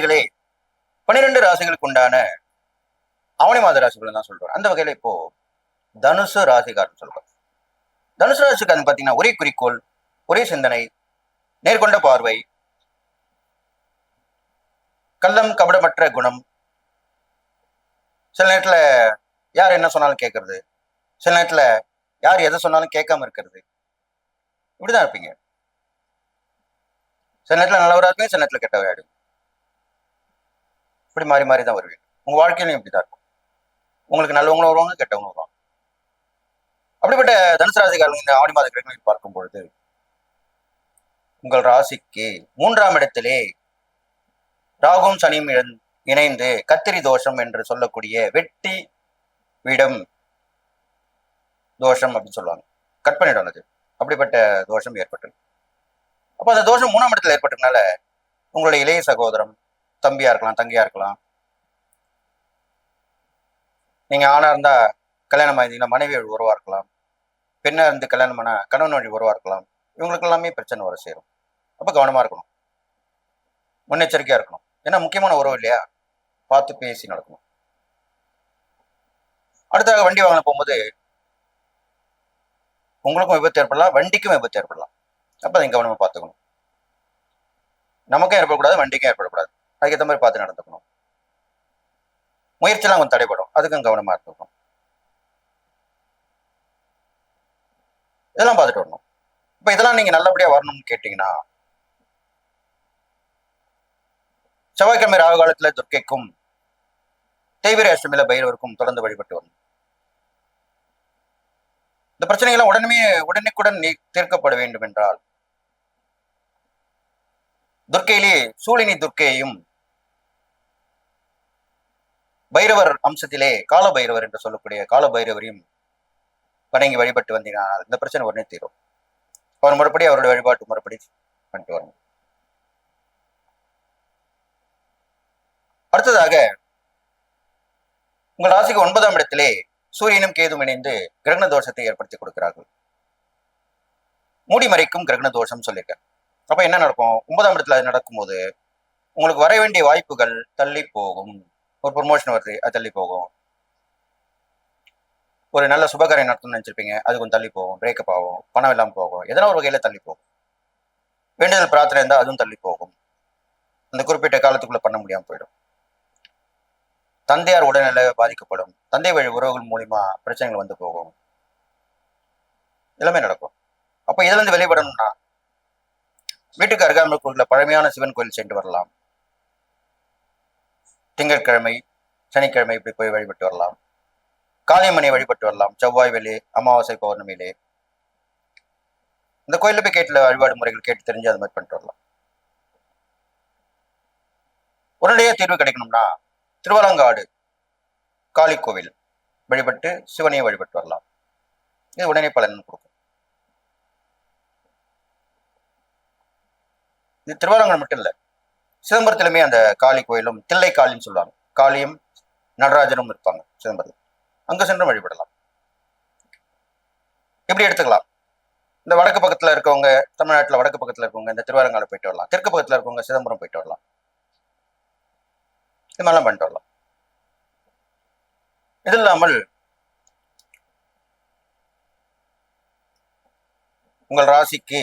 நேர்களே பன்னிரெண்டு ராசிகளுக்கு உண்டான ஆவணி மாத ராசிகள் தான் சொல்றோம். அந்த வகையில இப்போ தனுசு ராசிக்காரன் சொல்றோம். தனுசு ராசிக்காரன் பார்த்தீங்கன்னா ஒரே குறிக்கோள் ஒரே சிந்தனை நேர்கொண்ட பார்வை கள்ளம் கபடமற்ற குணம். சில நேரத்துல யார் என்ன சொன்னாலும் கேட்கறது சில நேரத்துல யார் எதை சொன்னாலும் கேட்காம இருக்கிறது. இப்படிதான் இருப்பீங்க. சில நேரத்துல நல்லவராக இருக்கும் சில நேரத்துல கெட்டவராக இருக்கும் இப்படி மாறி மாறி தான் வருவீங்க உங்க வாழ்க்கையிலும் இப்படிதான் இருக்கும். உங்களுக்கு நல்லவங்களும் வருவாங்க கெட்டவங்களும் வருவாங்க. அப்படிப்பட்ட தனுசு ராசிக்காரங்க இந்த ஆடி மாத கிரகங்களை பார்க்கும் பொழுது உங்கள் ராசிக்கு மூன்றாம் இடத்திலே ராகும் சனியும் இணைந்து கத்திரி தோஷம் என்று சொல்லக்கூடிய வெட்டி விடம் தோஷம் அப்படின்னு சொல்லுவாங்க. கட் பண்ணிடும் அது. அப்படிப்பட்ட தோஷம் ஏற்பட்டது அப்போ அந்த தோஷம் மூணாம் இடத்துல ஏற்பட்டதுனால உங்களுடைய இளைய சகோதரம் தம்பியா இருக்கலாம் தங்கியா இருக்கலாம். நீங்க ஆணா இருந்தா கல்யாணம் ஆயிருந்தீங்கன்னா மனைவி வழி உறவா இருக்கலாம். பெண்ணா இருந்து கல்யாணம் பண்ணா கணவன் வழி உறவா இருக்கலாம். இவங்களுக்கு எல்லாமே பிரச்சனை வர சேரும். அப்ப கவனமா இருக்கணும். முன்னெச்சரிக்கையா இருக்கணும். ஏன்னா முக்கியமான உறவு இல்லையா? பார்த்து பேசி நடக்கணும். அடுத்தாக வண்டி வாங்கின போகும்போது உங்களுக்கும் விபத்து ஏற்படலாம் வண்டிக்கும் விபத்து ஏற்படலாம். அப்போ அதை கவனமா பார்த்துக்கணும். நமக்கும் ஏற்படக்கூடாது வண்டிக்கும் ஏற்படக்கூடாது. அதுக்கேற்ற மாதிரி பார்த்து நடந்துக்கணும். முயற்சியெல்லாம் கொஞ்சம் தடைபடும். அதுக்கும் கவனமா இருந்துக்கணும். இதெல்லாம் பார்த்துட்டு வரணும். இப்ப இதெல்லாம் நீங்க நல்லபடியா வரணும்னு கேட்டீங்கன்னா செவ்வாய்க்கிழமை ராகு காலத்தில் துர்க்கைக்கும் தேய்பிரை அஷ்டமியில் பைரவருக்கும் தொடர்ந்து வழிபட்டு வரணும். இந்த பிரச்சனைகள்லாம் உடனே உடனுக்குடன் நீ தீர்க்கப்பட வேண்டும் என்றால் துர்க்கையிலே சூழினி துர்க்கையையும் பைரவர் அம்சத்திலே கால பைரவர் என்று சொல்லக்கூடிய கால பைரவரையும் வணங்கி வழிபட்டு வந்தீங்கன்னா இந்த பிரச்சனை உடனே தீரும். அவர் முறைப்படி அவருடைய வழிபாட்டு முறைப்படி பண்ணிட்டு வரணும் அடுத்ததாக உங்கள் ராசிக்கு ஒன்பதாம் இடத்திலே சூரியனும் கேதும் இணைந்து கிரகண தோஷத்தை ஏற்படுத்தி கொடுக்கிறார்கள். மூடி மறைக்கும் கிரகண தோஷம் சொல்லியிருக்கேன் அப்ப என்ன நடக்கும்? ஒன்பதாம் இடத்துல அது நடக்கும்போது உங்களுக்கு வர வேண்டிய வாய்ப்புகள் தள்ளி போகும். ஒரு ப்ரொமோஷன் வருது அது தள்ளி போகும். ஒரு நல்ல சுபகாரியம் நடத்தணும்னு நினச்சிருப்பீங்க அது கொஞ்சம் தள்ளி போகும் பிரேக்கப் ஆகும் பணம் இல்லாமல் போகும் எதனா ஒரு வகையில தள்ளி போகும். வேண்டுதல் பிரார்த்தனை இருந்தால் அதுவும் தள்ளி போகும். அந்த குறிப்பிட்ட காலத்துக்குள்ள பண்ண முடியாமல் போயிடும். தந்தையார் உடல்நிலை பாதிக்கப்படும். தந்தை வழி உறவுகள் மூலிமா பிரச்சனைகள் வந்து போகும். எல்லாமே நடக்கும். அப்போ இதுலேருந்து வெளிப்படணும்னா வீட்டுக்கு அருகாமல் பழமையான சிவன் கோயில் சென்று வரலாம். திங்கட்கிழமை சனிக்கிழமை இப்படி போய் வழிபட்டு வரலாம். காளியம்மனை வழிபட்டு வரலாம். செவ்வாய் வெளி அமாவாசை பௌர்ணமியிலே. இந்த கோயிலில் போய் கேட்டில் வழிபாடு முறைகள் கேட்டு தெரிஞ்சு அது மாதிரி பண்ணிட்டு வரலாம். உடனடியாக தீர்வு கிடைக்கணும்னா திருவலங்காடு காளி கோவில் வழிபட்டு சிவனையை வழிபட்டு வரலாம். இது உடனே பலன் கொடுக்கும். இது திருவாரங்கல் மட்டும் இல்லை சிதம்பரத்திலுமே அந்த காளி கோயிலும் தில்லை காளின்னு சொல்லுவாங்க. காளியும் நடராஜனும் இருப்பாங்க சிதம்பரத்தில். அங்கே சென்று வழிபடலாம். எப்படி எடுத்துக்கலாம்? இந்த வடக்கு பக்கத்துல இருக்கவங்க தமிழ்நாட்டுல வடக்கு பக்கத்துல இருக்கவங்க இந்த திருவாரங்கால போயிட்டு வரலாம். தெற்கு பக்கத்துல இருக்கவங்க சிதம்பரம் போயிட்டு வரலாம். இது மாதிரிலாம் பண்ணிட்டு வரலாம். இது இல்லாமல் உங்கள் ராசிக்கு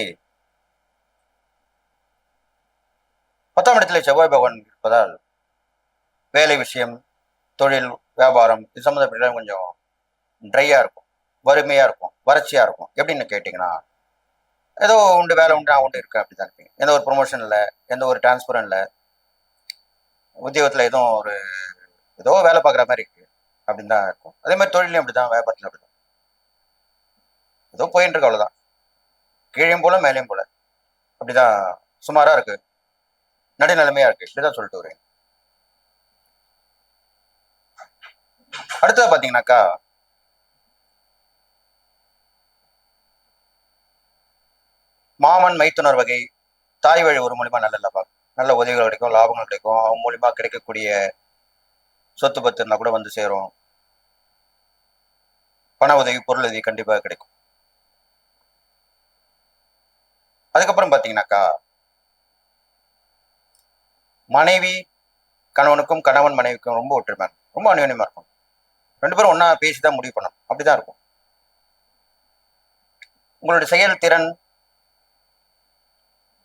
பத்தாம் இடத்துல செவ்வாய் பகவான் இருப்பதால் வேலை விஷயம் தொழில் வியாபாரம் இது சம்மந்தப்பட்ட கொஞ்சம் ட்ரையாக இருக்கும் வறுமையாக இருக்கும் வறட்சியாக இருக்கும். எப்படின்னு கேட்டிங்கன்னா ஏதோ உண்டு வேலை உண்டு நான் உண்டு இருக்கேன் அப்படிதான் இருப்பீங்க எந்த ஒரு ப்ரொமோஷன் இல்லை எந்த ஒரு டிரான்ஸ்பரும் இல்லை உத்தியோகத்தில் எதுவும் ஒரு ஏதோ வேலை பார்க்குற மாதிரி இருக்கு அப்படின்னு தான் இருக்கும். அதே மாதிரி தொழிலையும் அப்படிதான் வியாபாரத்திலும் அப்படிதான் ஏதோ போயின்னு இருக்கு அவ்வளோதான் கீழேயும் போல மேலேயும் போல. அப்படிதான் சுமாராக இருக்குது நடுநிலைமையா இருக்கு. இப்படிதான் சொல்லிட்டு வரேன். அடுத்தது பாத்தீங்கன்னாக்கா மாமன் மைத்துனர் வகை தாய் வழி ஒரு மூலியமா நல்ல லாபம். நல்ல உதவிகள் கிடைக்கும் லாபங்கள் கிடைக்கும். அவங்க மூலியமா கிடைக்கக்கூடிய சொத்து பத்து இருந்தா கூட வந்து சேரும். பண உதவி பொருள் உதவி கண்டிப்பாக கிடைக்கும். அதுக்கப்புறம் பாத்தீங்கன்னாக்கா மனைவி கணவனுக்கும் கணவன் மனைவிக்கும் ரொம்ப ஒற்றுமை இருக்கும். ரொம்ப அந்யோன்யமா இருக்கும். ரெண்டு பேரும் ஒன்னா பேசி தான் முடிவு பண்ணணும். அப்படிதான் இருக்கும். உங்களுடைய செயல்திறன்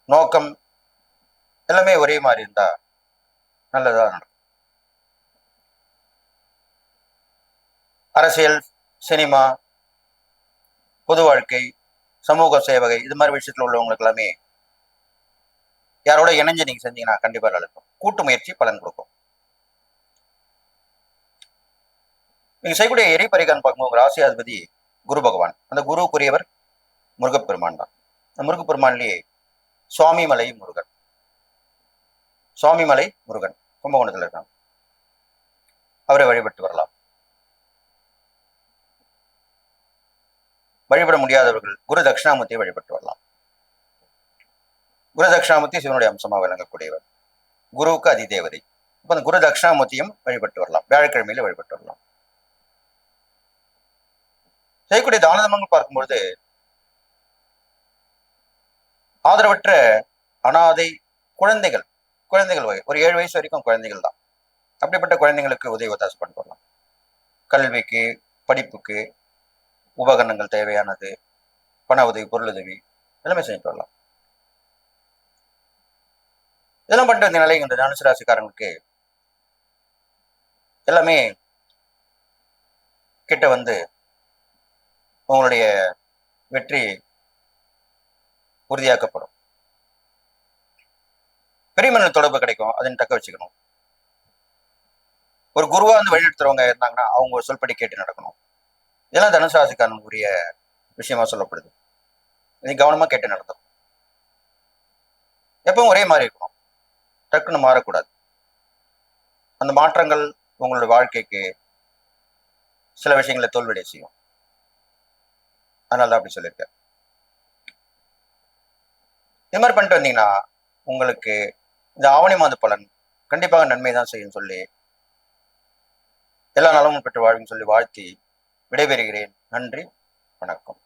நோக்கம் எல்லாமே ஒரே மாதிரி இருந்தா நல்லதா நடக்கும். அரசியல் சினிமா பொது வாழ்க்கை சமூக சேவகை இது மாதிரி விஷயத்துல உள்ளவங்களுக்கு எல்லாமே யாரோட இணைஞ்சு நீங்க செஞ்சீங்கன்னா கண்டிப்பா நடக்கும் கூட்டு முயற்சி பலன் கொடுக்கும். நீங்க செய்யக்கூடிய எரி பரிகாரம் பார்க்கும்போது உங்க ராசி அதிபதி குரு பகவான். அந்த குருவுக்குரியவர் முருகப்பெருமான் தான். அந்த சுவாமி மலை முருகன். சுவாமிமலை முருகன் கும்பகோணத்தில் இருக்காங்க அவரை வழிபட்டு வரலாம். வழிபட முடியாதவர்கள் குரு தட்சிணாமூர்த்தியை வழிபட்டு வரலாம். குரு தட்சிணாமூர்த்தி சிவனுடைய அம்சமாக விளங்கக்கூடியவர். குருவுக்கு அதிதேவதை. இப்போ அந்த குரு தட்சிணாமூர்த்தியும் வழிபட்டு வரலாம். வியாழக்கிழமையில வழிபட்டு வரலாம். செய்யக்கூடிய தான தர்மங்கள் பார்க்கும்பொழுது ஆதரவற்ற அனாதை குழந்தைகள் குழந்தைகள் வகை ஒரு ஏழு வயசு வரைக்கும் குழந்தைகள் தான். அப்படிப்பட்ட குழந்தைங்களுக்கு உதவி ஒத்தாசை பண்ணிட்டு வரலாம். கல்விக்கு படிப்புக்கு உபகரணங்கள் தேவையானது பண உதவி பொருளுதவி எல்லாமே செஞ்சுட்டு வரலாம். இதெல்லாம் பண்ணிட்டு வந்த நிலை இந்த தனுசு ராசிக்காரங்களுக்கு? எல்லாமே கிட்ட வந்து உங்களுடைய வெற்றி உறுதியாக்கப்படும். பெரிய மனித தொடர்பு கிடைக்கும் அதன் தக்க வச்சுக்கணும். ஒரு குருவா வந்து வழிநடத்துறவங்க இருந்தாங்கன்னா அவங்க ஒரு சொல்படி கேட்டு நடக்கணும். இதெல்லாம் தனுசு ராசிக்காரனுக்குரிய விஷயமா சொல்லப்படுது. இது கவனமா கேட்டு நடத்தணும். எப்பவும் ஒரே மாதிரி இருக்கணும். டக்குன்னு மாறக்கூடாது. அந்த மாற்றங்கள் உங்களோட வாழ்க்கைக்கு சில விஷயங்களை தோல்விடைய செய்யும். அதனால தான் அப்படி சொல்லியிருக்கேன். இது மாதிரி பண்ணிட்டு வந்தீங்கன்னா உங்களுக்கு இந்த ஆவணி மாத பலன் கண்டிப்பாக நன்மை தான் செய்யும் சொல்லி எல்லா நலமும் பெற்று வாழ்வின்னு சொல்லி வாழ்த்தி விடைபெறுகிறேன். நன்றி வணக்கம்.